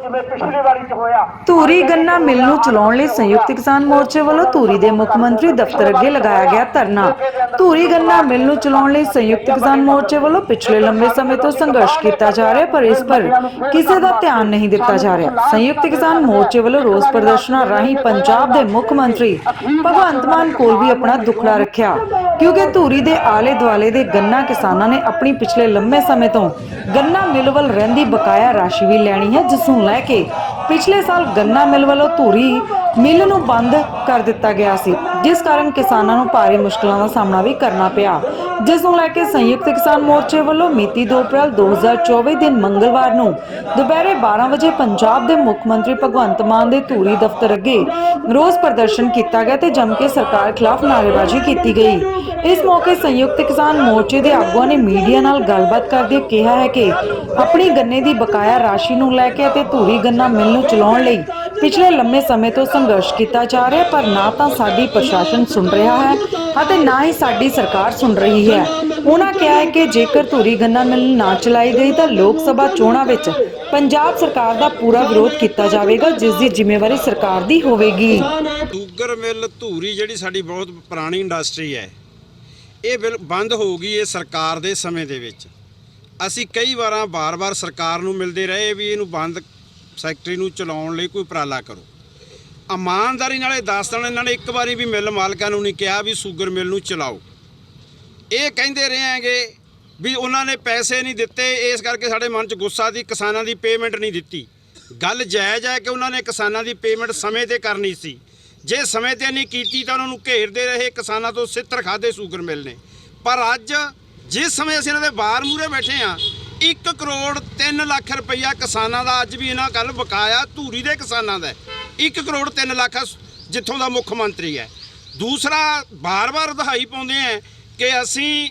ਜਿਵੇਂ ਪਿਛਲੀ ਵਾਰੀ ਚ ਹੋਇਆ। ਧੂਰੀ ਗੰਨਾ ਮਿਲ ਨੂੰ ਚਲਾਉਣ ਲਈ ਸੰਯੁਕਤ ਕਿਸਾਨ ਮੋਰਚੇ ਵੱਲੋਂ ਧੂਰੀ ਦੇ ਮੁੱਖ ਮੰਤਰੀ ਦਫ਼ਤਰ ਅੱਗੇ ਲਗਾਇਆ ਗਿਆ ਧਰਨਾ। ਧੂਰੀ ਗੰਨਾ ਮਿਲ ਨੂੰ ਚਲਾਉਣ ਲਈ ਸੰਯੁਕਤ ਕਿਸਾਨ ਮੋਰਚੇ ਵੱਲੋਂ ਪਿਛਲੇ ਲੰਬੇ ਸਮੇਂ ਤੋਂ ਸੰਘਰਸ਼ ਕੀਤਾ ਜਾ ਰਿਹਾ ਪਰ ਇਸ ਪਰ ਕਿਸੇ ਦਾ ਧਿਆਨ ਨਹੀਂ ਦਿੱਤਾ ਜਾ ਰਿਹਾ। ਸੰਯੁਕਤ ਕਿਸਾਨ ਮੋਰਚੇ ਵੱਲੋਂ ਰੋਸ ਪ੍ਰਦਰਸ਼ਨਾਂ ਰਾਹੀਂ ਪੰਜਾਬ ਦੇ ਮੁੱਖ ਮੰਤਰੀ ਭਗਵੰਤ ਮਾਨ ਕੋਲ ਵੀ ਆਪਣਾ ਦੁੱਖੜਾ ਰੱਖਿਆ। ਕਿਉਂਕਿ ਧੂਰੀ ਦੇ ਆਲੇ ਦੁਆਲੇ ਦੇ ਗੰਨਾ ਕਿਸਾਨਾਂ ਨੇ ਆਪਣੀ ਪਿਛਲੇ ਲੰਮੇ ਸਮੇਂ ਤੋਂ ਗੰਨਾ ਮਿਲ ਵੱਲ ਰਹਿੰਦੀ ਬਕਾਇਆ ਰਾਸ਼ੀ ਵੀ ਲੈਣੀ ਹੈ, ਜਿਸ ਨੂੰ ਲੈ ਕੇ ਪਿਛਲੇ ਸਾਲ ਗੰਨਾ ਮਿਲ ਵੱਲੋਂ ਧੂਰੀ ਮਿਲ ਨੂੰ ਬੰਦ ਕਰ ਦਿੱਤਾ ਗਿਆ ਸੀ, ਜਿਸ ਕਾਰਨ ਕਿਸਾਨਾਂ ਨੂੰ ਭਾਰੀ ਮੁਸ਼ਕਲਾਂ ਦਾ ਸਾਹਮਣਾ ਵੀ ਕਰਨਾ ਪਿਆ। ਜਿਸ ਨੂੰ ਲੈ ਕੇ ਸੰਯੁਕਤ ਕਿਸਾਨ ਮੋਰਚੇ ਵੱਲੋਂ ਮਿਤੀ 2 ਅਪ੍ਰੈਲ 2024 ਦਿਨ ਮੰਗਲਵਾਰ ਨੂੰ ਦੁਪਹਿਰੇ 12 ਵਜੇ ਪੰਜਾਬ ਦੇ ਮੁੱਖ ਮੰਤਰੀ ਭਗਵੰਤ ਮਾਨ ਦੇ ਧੂਰੀ ਦਫ਼ਤਰ ਅੱਗੇ ਰੋਸ ਪ੍ਰਦਰਸ਼ਨ ਕੀਤਾ ਗਿਆ ਤੇ ਜੰਮ ਕੇ ਸਰਕਾਰ ਖਿਲਾਫ ਨਾਅਰੇਬਾਜ਼ੀ ਕੀਤੀ ਗਈ। ਇਸ ਮੌਕੇ ਸੰਯੁਕਤ ਕਿਸਾਨ ਮੋਰਚੇ ਦੇ ਆਗੂਆਂ ਨੇ ਮੀਡੀਆ ਨਾਲ ਗੱਲਬਾਤ ਕਰਦੇ ਕਿਹਾ ਹੈ ਕਿ ਆਪਣੀ ਗੰਨੇ ਦੀ ਬਕਾਇਆ ਰਾਸ਼ੀ ਨੂੰ ਲੈ ਕੇ ਅਤੇ ਧੂਰੀ ਗੰਨਾ ਮਿਲ ਨੂੰ ਚਲਾਉਣ ਲਈ ਪਿਛਲੇ ਲੰਮੇ ਸਮੇਂ ਤੋਂ ਸੰਘਰਸ਼ ਕੀਤਾ ਜਾ ਰਿਹਾ, ਪਰ ਨਾ ਤਾਂ ਸਾਡੀ ਪ੍ਰਸ਼ਾਸਨ ਸੁਣ ਰਿਹਾ ਹੈ ਅਤੇ ਨਾ ਹੀ ਸਾਡੀ ਸਰਕਾਰ ਸੁਣ ਰਹੀ ਹੈ। ਉਹਨਾਂ ਕਿਹਾ ਹੈ ਕਿ ਜੇਕਰ ਧੂਰੀ ਗੰਨਾ ਮਿਲ ਨਾ ਚਲਾਈ ਗਈ ਤਾਂ ਲੋਕ ਸਭਾ ਚੋਣਾਂ ਵਿੱਚ ਪੰਜਾਬ ਸਰਕਾਰ ਦਾ ਪੂਰਾ ਵਿਰੋਧ ਕੀਤਾ ਜਾਵੇਗਾ, ਜਿਸ ਦੀ ਜ਼ਿੰਮੇਵਾਰੀ ਸਰਕਾਰ ਦੀ ਹੋਵੇਗੀ। ਸ਼ੂਗਰ ਮਿੱਲ, ਧੂਰੀ ਜਿਹੜੀ ਸਾਡੀ ਬਹੁਤ ਪੁਰਾਣੀ ਇੰਡਸਟਰੀ ਹੈ, ਇਹ ਬਿਲ ਬੰਦ ਹੋਊਗੀ ਇਹ ਸਰਕਾਰ ਦੇ ਸਮੇਂ ਦੇ ਵਿੱਚ। ਅਸੀਂ ਕਈ ਵਾਰਾਂ ਬਾਰ-ਬਾਰ ਸਰਕਾਰ ਨੂੰ ਮਿਲਦੇ ਰਹੇ ਵੀ ਇਹਨੂੰ ਬੰਦ ਸੈਕਟਰੀ ਨੂੰ ਚਲਾਉਣ ਲਈ ਕੋਈ ਉਪਰਾਲਾ ਕਰੋ। ਇਮਾਨਦਾਰੀ ਨਾਲੇ ਦੱਸ ਦੇਣ, ਇਹਨਾਂ ਨੇ ਇੱਕ ਵਾਰੀ ਵੀ ਮਿੱਲ ਮਾਲਕਾਂ ਨੂੰ ਨਹੀਂ ਕਿਹਾ ਵੀ ਸ਼ੂਗਰ ਮਿੱਲ ਨੂੰ ਚਲਾਓ। ਇਹ ਕਹਿੰਦੇ ਰਹੇ ਹੈਗੇ ਵੀ ਉਹਨਾਂ ਨੇ ਪੈਸੇ ਨਹੀਂ ਦਿੱਤੇ, ਇਸ ਕਰਕੇ ਸਾਡੇ ਮਨ 'ਚ ਗੁੱਸਾ ਦੀ ਕਿਸਾਨਾਂ ਦੀ ਪੇਮੈਂਟ ਨਹੀਂ ਦਿੱਤੀ। ਗੱਲ ਜਾਇਜ਼ ਹੈ ਕਿ ਉਹਨਾਂ ਨੇ ਕਿਸਾਨਾਂ ਦੀ ਪੇਮੈਂਟ ਸਮੇਂ ਤੇ ਕਰਨੀ ਸੀ। ਜੇ ਸਮੇਂ ਤੇ ਨਹੀਂ ਕੀਤੀ ਤਾਂ ਉਹਨਾਂ ਨੂੰ ਘੇਰਦੇ ਰਹੇ, ਕਿਸਾਨਾਂ ਤੋਂ ਸਿੱਤਰ ਖਾਦੇ ਸ਼ੂਗਰ ਮਿਲ ਨੇ ਪਰ ਅੱਜ ਜਿਸ ਸਮੇਂ ਅਸੀਂ ਇਹਨਾਂ ਦੇ ਬਾਹਰ ਮੂਰੇ ਬੈਠੇ ਆ 1 ਕਰੋੜ 3 ਲੱਖ ਰੁਪਈਆ ਕਿਸਾਨਾਂ ਦਾ ਅੱਜ ਵੀ ਇਹਨਾਂ ਕੱਲ ਬਕਾਇਆ, ਧੂਰੀ ਦੇ ਕਿਸਾਨਾਂ ਦਾ। 1 ਕਰੋੜ 3 ਲੱਖ ਜਿੱਥੋਂ ਦਾ ਮੁੱਖ ਮੰਤਰੀ ਹੈ। ਦੂਸਰਾ, ਬਾਰ-ਬਾਰ ਦਹਾਈ ਪਾਉਂਦੇ ਆ ਕਿ ਅਸੀਂ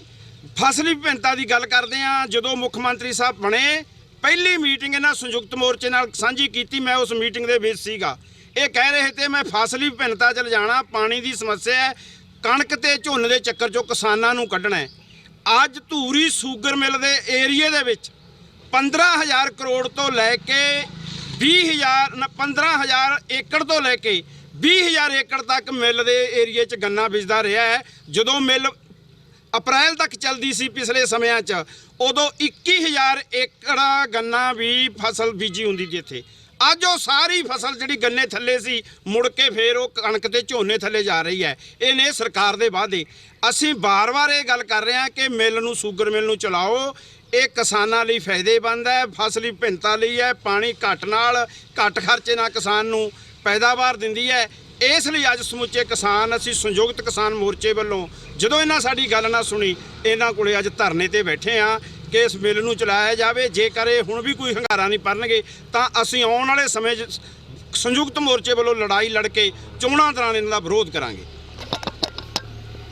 ਫਸਲੀ ਵਿਭਿੰਨਤਾ ਦੀ ਗੱਲ ਕਰਦੇ ਆ ਜਦੋਂ ਮੁੱਖ ਮੰਤਰੀ ਸਾਹਿਬ ਬਣੇ, ਪਹਿਲੀ ਮੀਟਿੰਗ ਇਹਨਾਂ ਸੰਯੁਕਤ ਮੋਰਚੇ ਨਾਲ ਸਾਂਝੀ ਕੀਤੀ, ਮੈਂ ਉਸ ਮੀਟਿੰਗ ਦੇ ਵਿੱਚ ਸੀਗਾ। ਇਹ ਕਹਿ ਰਹੇ ਤੇ ਮੈਂ ਫਸਲੀ ਵਿਭਿੰਨਤਾ 'ਚ ਲਿਜਾਣਾ, ਪਾਣੀ ਦੀ ਸਮੱਸਿਆ ਹੈ, ਕਣਕ ਤੇ ਝੋਨੇ ਦੇ ਚੱਕਰ 'ਚੋਂ ਕਿਸਾਨਾਂ ਨੂੰ ਕੱਢਣਾ ਹੈ। ਅੱਜ ਧੂਰੀ ਸ਼ੂਗਰ ਮਿਲ ਦੇ ਏਰੀਏ ਦੇ ਵਿੱਚ 15000 ਕਰੋੜ ਤੋਂ ਲੈ ਕੇ 20000 ਨਾ 15000 ਏਕੜ ਤੋਂ ਲੈ ਕੇ 20000 ਏਕੜ ਤੱਕ ਮਿਲ ਦੇ ਏਰੀਏ 'ਚ ਗੰਨਾ ਬੀਜਦਾ ਰਿਹਾ ਹੈ। ਜਦੋਂ ਮਿਲ ਅਪ੍ਰੈਲ ਤੱਕ ਚੱਲਦੀ ਸੀ ਪਿਛਲੇ ਸਮਿਆਂ 'ਚ, ਉਦੋਂ 21000 ਏਕੜ ਗੰਨਾ ਵੀ ਫਸਲ ਬੀਜੀ ਹੁੰਦੀ ਸੀ ਇੱਥੇ। ਅੱਜ ਉਹ ਸਾਰੀ ਫਸਲ ਜਿਹੜੀ ਗੰਨੇ ਥੱਲੇ ਸੀ, ਮੁੜ ਕੇ ਫੇਰ ਉਹ ਕਣਕ ਤੇ ਝੋਨੇ ਥੱਲੇ ਜਾ ਰਹੀ ਹੈ। ਇਹ ਨੇ ਸਰਕਾਰ ਦੇ ਵਾਅਦੇ। ਅਸੀਂ ਬਾਰ-ਬਾਰ ਇਹ ਗੱਲ ਕਰ ਰਹੇ ਹਾਂ ਕਿ ਮਿਲ ਨੂੰ, ਸ਼ੂਗਰ ਮਿਲ ਨੂੰ ਚਲਾਓ। ਇਹ ਕਿਸਾਨਾਂ ਲਈ ਫਾਇਦੇਮੰਦ ਹੈ, ਫਸਲੀ ਭਿੰਨਤਾ ਲਈ ਹੈ, ਪਾਣੀ ਘੱਟ ਨਾਲ, ਘੱਟ ਖਰਚੇ ਨਾਲ ਕਿਸਾਨ ਨੂੰ ਪੈਦਾਵਾਰ ਦਿੰਦੀ ਹੈ। ਇਸ ਲਈ ਅੱਜ ਸਮੁੱਚੇ ਕਿਸਾਨ, ਅਸੀਂ ਸੰਯੁਕਤ ਕਿਸਾਨ ਮੋਰਚੇ ਵੱਲੋਂ ਜਦੋਂ ਇਹਨਾਂ ਸਾਡੀ ਗੱਲ ਨਾ ਸੁਣੀ, ਇਹਨਾਂ ਕੋਲੇ ਅੱਜ ਧਰਨੇ ਤੇ ਬੈਠੇ ਆ ਕਿ ਇਸ ਬਿੱਲ ਨੂੰ ਚਲਾਇਆ ਜਾਵੇ, ਜੇਕਰ ਇਹ ਹੁਣ ਵੀ ਕੋਈ ਹੰਗਾਰਾ ਨਹੀਂ ਭਰਨਗੇ, ਤਾਂ ਅਸੀਂ ਆਉਣ ਵਾਲੇ ਸਮੇਂ 'ਚ ਸੰਯੁਕਤ ਮੋਰਚੇ ਵੱਲੋਂ ਲੜਾਈ ਲੜ ਕੇ ਚੋਣਾਂ ਦੌਰਾਨ ਇਹਨਾਂ ਦਾ ਵਿਰੋਧ ਕਰਾਂਗੇ।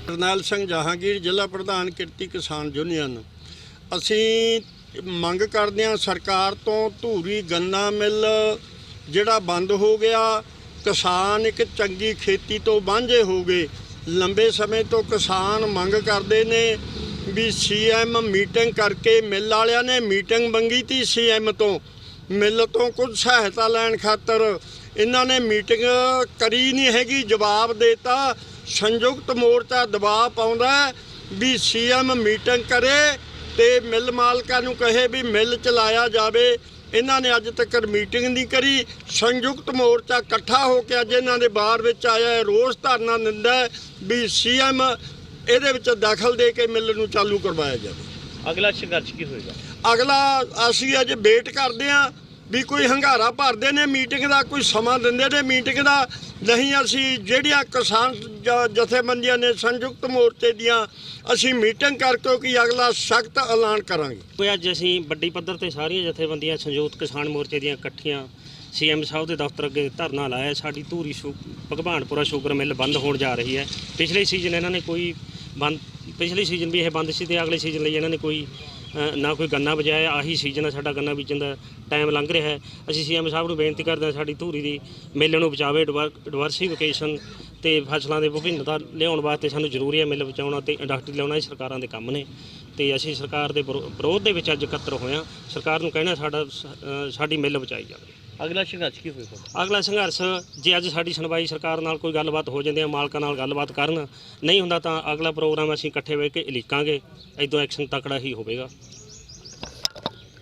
ਕਰਨੈਲ ਸਿੰਘ ਜਹਾਂਗੀਰ, ਜ਼ਿਲ੍ਹਾ ਪ੍ਰਧਾਨ ਕਿਰਤੀ ਕਿਸਾਨ ਯੂਨੀਅਨ। ਅਸੀਂ ਮੰਗ ਕਰਦੇ ਹਾਂ ਸਰਕਾਰ ਤੋਂ ਧੂਰੀ ਗੰਨਾ ਮਿੱਲ ਜਿਹੜਾ ਬੰਦ ਹੋ ਗਿਆ, ਕਿਸਾਨ ਇੱਕ ਚੰਗੀ ਖੇਤੀ ਤੋਂ ਵਾਂਝੇ ਹੋ ਗਏ। ਲੰਬੇ ਸਮੇਂ ਤੋਂ ਕਿਸਾਨ ਮੰਗ ਕਰਦੇ ਨੇ ਵੀ ਸੀਐਮ ਮੀਟਿੰਗ ਕਰਕੇ ਮਿੱਲ ਵਾਲਿਆਂ ਨੇ ਮੀਟਿੰਗ ਮੰਗੀ ਤੀ ਸੀਐਮ ਤੋਂ। ਮਿੱਲ ਤੋਂ ਕੁਝ ਸਹਾਇਤਾ ਲੈਣ ਖਾਤਰ ਇਹਨਾਂ ਨੇ ਮੀਟਿੰਗ ਕਰੀ ਨਹੀਂ ਹੈਗੀ, ਜਵਾਬ ਦੇਤਾ। ਸੰਯੁਕਤ ਮੋਰਚਾ ਦਬਾਅ ਪਾਉਂਦਾ ਹੈ ਵੀ ਸੀਐਮ ਮੀਟਿੰਗ ਕਰੇ ਤੇ ਮਿੱਲ ਮਾਲਕਾਂ ਨੂੰ ਕਹੇ ਵੀ ਮਿੱਲ ਚਲਾਇਆ ਜਾਵੇ। ਇਹਨਾਂ ਨੇ ਅੱਜ ਤੱਕ ਮੀਟਿੰਗ ਨਹੀਂ ਕਰੀ। ਸੰਯੁਕਤ ਮੋਰਚਾ ਇਕੱਠਾ ਹੋ ਕੇ ਅੱਜ ਇਹਨਾਂ ਦੇ ਬਾਹਰ ਵਿੱਚ ਆਇਆ ਹੈ। ਰੋਸ ਧਰਨਾ ਦਿੰਦਾ ਹੈ ਵੀ ਸੀਐਮ ਇਹਦੇ ਵਿੱਚ ਦਖਲ ਦੇ ਕੇ ਮਿੱਲ ਨੂੰ ਚਾਲੂ ਕਰਵਾਇਆ ਜਾਵੇ। ਅਗਲਾ ਸੰਘਰਸ਼ ਕੀ ਹੋਏਗਾ? ਅਗਲਾ ਅਸੀਂ ਅੱਜ ਵੇਟ ਕਰਦੇ ਹਾਂ ਵੀ ਕੋਈ ਹੰਗਾਰਾ ਭਰਦੇ ਨੇ ਮੀਟਿੰਗ ਦਾ ਕੋਈ ਸਮਾਂ ਦਿੰਦੇ ਨੇ ਮੀਟਿੰਗ ਦਾ ਨਹੀਂ ਅਸੀਂ ਜਿਹੜੀਆਂ ਕਿਸਾਨ ਜਥੇਬੰਦੀਆਂ ਨੇ ਸੰਯੁਕਤ ਮੋਰਚੇ ਦੀਆਂ ਅਸੀਂ ਮੀਟਿੰਗ ਕਰਕੇ ਕਿ ਅਗਲਾ ਸਖਤ ਐਲਾਨ ਕਰਾਂਗੇ। ਕੋਈ ਅੱਜ ਅਸੀਂ ਵੱਡੀ ਪੱਧਰ ਤੇ ਸਾਰੀਆਂ ਜਥੇਬੰਦੀਆਂ ਸੰਯੁਕਤ ਕਿਸਾਨ ਮੋਰਚੇ ਦੀਆਂ ਇਕੱਠੀਆਂ ਸੀਐਮ ਸਾਹਿਬ ਦੇ ਦਫ਼ਤਰ ਅੱਗੇ ਧਰਨਾ ਲਾਇਆ ਸਾਡੀ ਧੂਰੀ ਸ਼ੂ ਭਗਵਾਨਪੁਰਾ ਸ਼ੂਗਰ ਮਿੱਲ ਬੰਦ ਹੋਣ ਜਾ ਰਹੀ ਹੈ। ਪਿਛਲੇ ਸੀਜ਼ਨ ਇਹਨਾਂ ਨੇ ਕੋਈ ਬੰਦ ਪਿਛਲੇ ਸੀਜ਼ਨ ਵੀ ਇਹ ਬੰਦ ਸੀ ਤੇ ਅਗਲੇ ਸੀਜ਼ਨ ਲਈ ਇਹਨਾਂ ਨੇ ਕੋਈ ਅ, ਨਾ ਕੋਈ ਗੰਨਾ ਬਜਾਇਆ ਆਹੀ ਸੀਜ਼ਨ ਹੈ ਸਾਡਾ ਗੰਨਾ ਬੀਜਣ ਦਾ ਟਾਈਮ ਲੰਘ ਰਿਹਾ ਹੈ। ਅਸੀਂ ਸੀਐਮ ਸਾਹਿਬ ਨੂੰ ਬੇਨਤੀ ਕਰਦੇ ਹਾਂ ਸਾਡੀ ਧੂਰੀ ਦੀ ਮਿੱਲ ਨੂੰ ਬਚਾਵੇ ਡਿਵਰਸੀਫਿਕੇਸ਼ਨ ਤੇ ਫਸਲਾਂ ਦੇ ਵਿਭਿੰਨਤਾ ਲਿਆਉਣ ਵਾਸਤੇ ਸਾਨੂੰ ਜ਼ਰੂਰੀ ਹੈ ਮਿੱਲ ਬਚਾਉਣਾ ਤੇ ਇੰਡਸਟਰੀ ਲਿਆਉਣਾ ਇਹ ਸਰਕਾਰਾਂ ਦੇ ਕੰਮ ਨੇ। ਤੇ ਅਸੀਂ ਸਰਕਾਰ ਦੇ ਵਿਰੋ- ਵਿਰੋਧ ਦੇ ਵਿੱਚ ਅੱਜ ਇਕੱਤਰ ਹੋਏ ਹਾਂ। ਸਰਕਾਰ ਨੂੰ ਕਹਿਣਾ ਸਾਡਾ ਸ- ਅ, ਸਾਡੀ ਮਿੱਲ ਬਚਾਈ ਜਾਵੇ। ਅਗਲਾ ਸੰਘਰਸ਼ ਕੀ ਹੋਵੇਗਾ ਅਗਲਾ ਸੰਘਰਸ਼, ਜੇ ਅੱਜ ਸਾਡੀ ਸੁਣਵਾਈ ਸਰਕਾਰ ਨਾਲ ਕੋਈ ਗੱਲਬਾਤ ਹੋ ਜਾਂਦੀ ਹੈ, ਮਾਲਕਾਂ ਨਾਲ ਗੱਲਬਾਤ ਕਰਨ ਨਹੀਂ ਹੁੰਦਾ ਤਾਂ ਅਗਲਾ ਪ੍ਰੋਗਰਾਮ ਅਸੀਂ ਇਕੱਠੇ ਬਹਿ ਕੇ ਉਲੀਕਾਂਗੇ। ਇਦੋਂ ਐਕਸ਼ਨ ਤਕੜਾ ਹੀ ਹੋਵੇਗਾ।